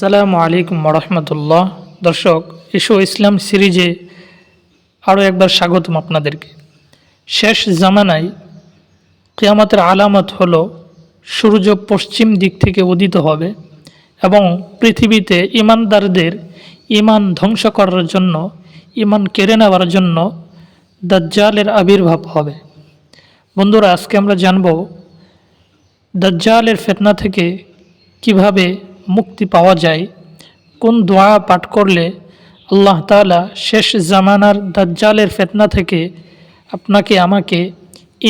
আসসালামু আলাইকুম রহমতুল্লাহ দর্শক এসো ইসলাম সিরিজে আরও একবার স্বাগতম আপনাদেরকে। শেষ জামানায় কেয়ামতের আলামত হল সূর্য পশ্চিম দিক থেকে উদিত হবে এবং পৃথিবীতে ইমানদারদের ইমান ধ্বংস করার জন্য, ইমান কেড়ে নেওয়ার জন্য দাজ্জালের আবির্ভাব হবে। বন্ধুরা, আজকে আমরা জানব দাজ্জালের ফেতনা থেকে কীভাবে মুক্তি পাওয়া যায়। কোন দোয়া পাঠ করলে আল্লাহ তাআলা শেষ জামানার দাজ্জালের ফেতনা থেকে আপনাকে, আমাকে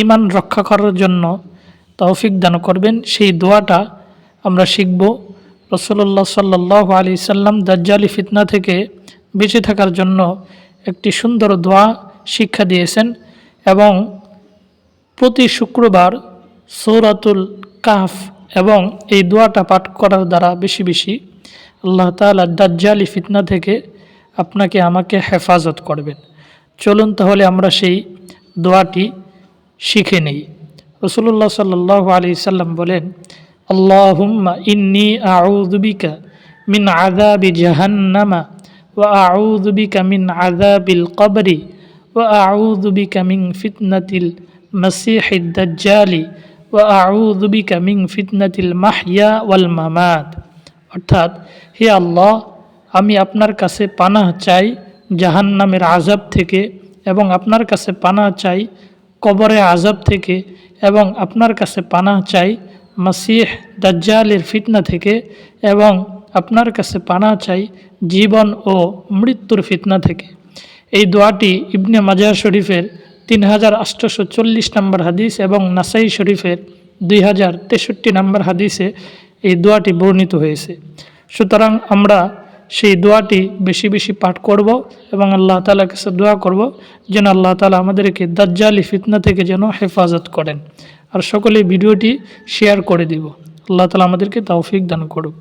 ইমান রক্ষা করার জন্য তৌফিক দান করবেন। সেই দোয়াটা আমরা শিখব রসল্লাহ সাল্লাহ আলি সাল্লাম দাজ্জালি ফিতনা থেকে বেঁচে থাকার জন্য একটি সুন্দর দোয়া শিক্ষা দিয়েছেন এবং প্রতি শুক্রবার সৌরাতুল কাফ এবং এই দোয়াটা পাঠ করার দ্বারা বেশি বেশি আল্লাহ তালা দাজ্জালি ফিতনা থেকে আপনাকে আমাকে হেফাজত করবেন। চলুন তাহলে আমরা সেই দোয়াটি শিখে নেই। রসুল্লাহ সাল্লাহ আলি সাল্লাম বলেন, আল্লাহুম্মা ইন্নি আউদুবিকা মিন আযাবি জাহান্নামা ও আউযুবিকা মিন আযাবিল কবরি ও আউদুবিকা মিন ফিতনাতিল মাসিহিদ আউযুবিকা মিন ফিতনাতিল মাহইয়া ওয়াল মামাত। অর্থাৎ, হে আল্লাহ, আমি আপনার কাছে পানাহ চাই জাহান্নামের আজাব থেকে এবং আপনার কাছে পানাহ চাই কবরে আজাব থেকে এবং আপনার কাছে পানাহ চাই মাসিহ দাজ্জালের ফিতনা থেকে এবং আপনার কাছে পানাহ চাই জীবন ও মৃত্যুর ফিতনা থেকে। এই দোয়াটি ইবনে মাজার শরীফের তিন হাজার আটশোশো চল্লিশ নম্বর হাদিস এবং নাসাই শরীফের দুই হাজার তেষট্টি নম্বর হাদিসে এই দোয়াটি বর্ণিত হয়েছে। সুতরাং আমরা সেই দোয়াটি বেশি বেশি পাঠ করব এবং আল্লাহ তালার কাছে দোয়া করব যেন আল্লাহ তালা আমাদেরকে দাজ্জালি ফিতনা থেকে যেন হেফাজত করেন। আর সকলে ভিডিওটি শেয়ার করে দিব। আল্লাহ তালা আমাদেরকে তৌফিক দান করুক।